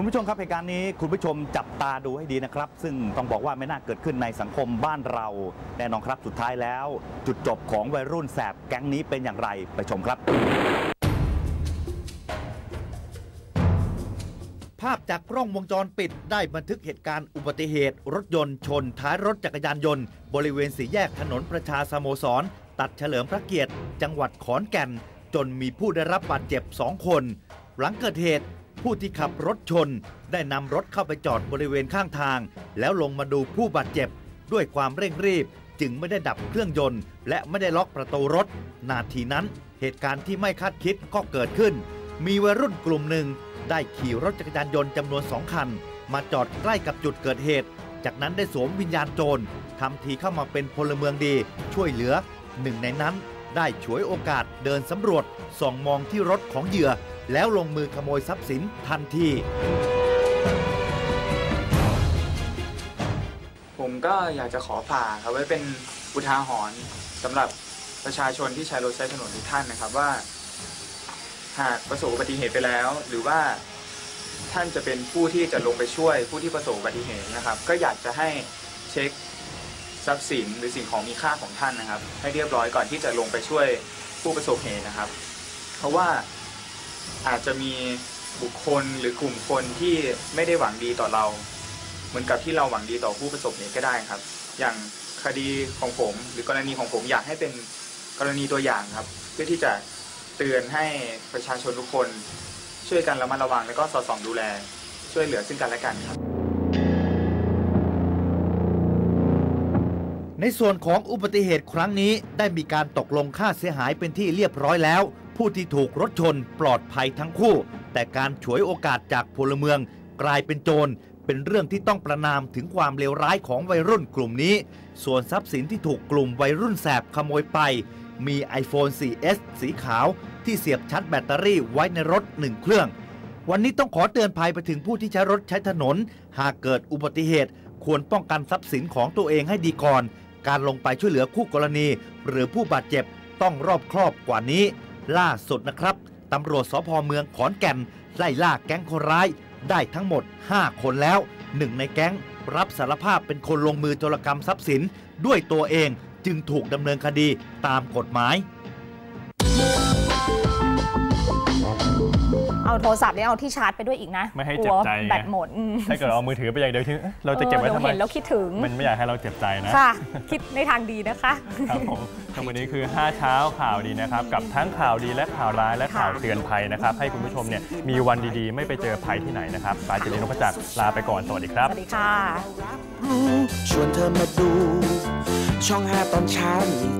คุณผู้ชมครับเหตุการณ์นี้คุณผู้ชมจับตาดูให้ดีนะครับ ซึ่งต้องบอกว่าไม่น่าเกิดขึ้นในสังคมบ้านเรา แน่นอนครับสุดท้ายแล้ว จุดจบของวัยรุ่นแสบแก๊งนี้เป็นอย่างไรไปชมครับ ภาพจากกล้องวงจรปิดได้บันทึกเหตุการณ์อุบัติเหตุ รถยนต์ชน ท้ายรถจักรยานยนต์ บริเวณสี่แยกถนนประชาสโมสร ตัดเฉลิมพระเกียรติ จังหวัดขอนแก่น จนมีผู้ได้รับบาดเจ็บสองคน หลังเกิดเหตุ ผู้ที่ขับรถชน ได้นำรถเข้าไปจอดบริเวณข้างทาง แล้วลงมาดูผู้บาดเจ็บ ด้วยความเร่งรีบ จึงไม่ได้ดับเครื่องยนต์ และไม่ได้ล็อกประตูรถ นาทีนั้น เหตุการณ์ที่ไม่คาดคิดก็เกิดขึ้น มีวัยรุ่นกลุ่มหนึ่ง ได้ขี่รถจักรยานยนต์จำนวนสองคัน มาจอดใกล้กับจุดเกิดเหตุ จากนั้นได้สวมวิญญาณโจรทำทีเข้ามาเป็นพลเมืองดี ช่วยเหลือหนึ่งในนั้น ได้ฉวยโอกาสเดินสำรวจส่องมองที่รถของเหยื่อ แล้วลงมือขโมยทรัพย์สินทันที ผมก็อยากจะขอฝากครับไว้เป็นอุทาหรณ์สำหรับประชาชนที่ใช้รถใช้ถนนทุกท่านนะครับว่า หากประสบอุบัติเหตุไปแล้ว หรือว่าท่านจะเป็นผู้ที่จะลงไปช่วยผู้ที่ประสบอุบัติเหตุนะครับ ก็อยากจะให้เช็ค ทรัพย์สินหรือสิ่งของมีค่าของท่านนะครับ ให้เรียบร้อยก่อนที่จะลงไปช่วยผู้ประสบเหตุนะครับ เพราะว่าอาจจะมีบุคคลหรือกลุ่มคนที่ไม่ได้หวังดีต่อเรา เหมือนกับที่เราหวังดีต่อผู้ประสบเหตุก็ได้ครับ อย่างคดีของผม หรือกรณีของผมอยากให้เป็นกรณีตัวอย่างครับ เพื่อที่จะเตือนให้ประชาชนทุกคน ช่วยกันระมัดระวังและก็สอดส่องดูแล ช่วยเหลือซึ่งกันและกันครับ ในส่วนของอุบัติเหตุครั้งนี้ได้มีการตกลงค่าเสียหายเป็นที่เรียบร้อยแล้ว ผู้ที่ถูกรถชนปลอดภัยทั้งคู่ แต่การฉวยโอกาสจากพลเมือง กลายเป็นโจรเป็นเรื่องที่ต้องประนามถึงความเลวร้ายของวัยรุ่นกลุ่มนี้ ส่วนทรัพย์สินที่ถูกกลุ่มวัยรุ่นแสบขโมยไป มี iPhone 4S สีขาว ที่เสียบชาร์จแบตเตอรี่ไว้ในรถหนึ่งเครื่อง วันนี้ต้องขอเตือนภัยไปถึงผู้ที่ใช้รถใช้ถนน หากเกิดอุบัติเหตุควรป้องกันทรัพย์สินของตัวเองให้ดีก่อน การลงไปช่วยเหลือคู่กรณี หรือผู้บาดเจ็บต้องรอบครอบกว่านี้ ล่าสุดนะครับตำรวจสพเมืองขอนแก่น ไล่ล่าแก๊งคนร้าย ได้ทั้งหมด 5 คนแล้วหนึ่งในแก๊งรับสารภาพเป็นคนลงมือโจรกรรมทรัพย์สิน ด้วยตัวเองจึงถูกดำเนินคดีตามกฎหมาย เอาโทรศัพท์เนี่ยเอาที่ชาร์จไปด้วยอีกนะไม่ให้กเจ็ลับวใจไงแบตหมดอืมถ้าเกิดเอามือถือไปอย่างเดียวที่เอ๊ะเราจะเก็บไว้ออทำดี๋ไมเห็นแล้วคิดถึงมันไม่อยากให้เราเจ็บใจนะค่ะ คิดในทางดีนะคะครับผมทั้งวันนี้คือ 5 เช้าข่าวดีนะครับ กับทั้งข่าวดีและข่าวร้ายและข่าวเตือนภัยนะครับ ให้คุณผู้ชมเนี่ยมีวันดีๆ ไม่ไปเจอภัยที่ไหนนะครับปาจิรินพจักรลาไปก่อนสวัสดีครัสบวัสดีค่ะชวนเธอมาดู ช่อง5ตอนเช้านี้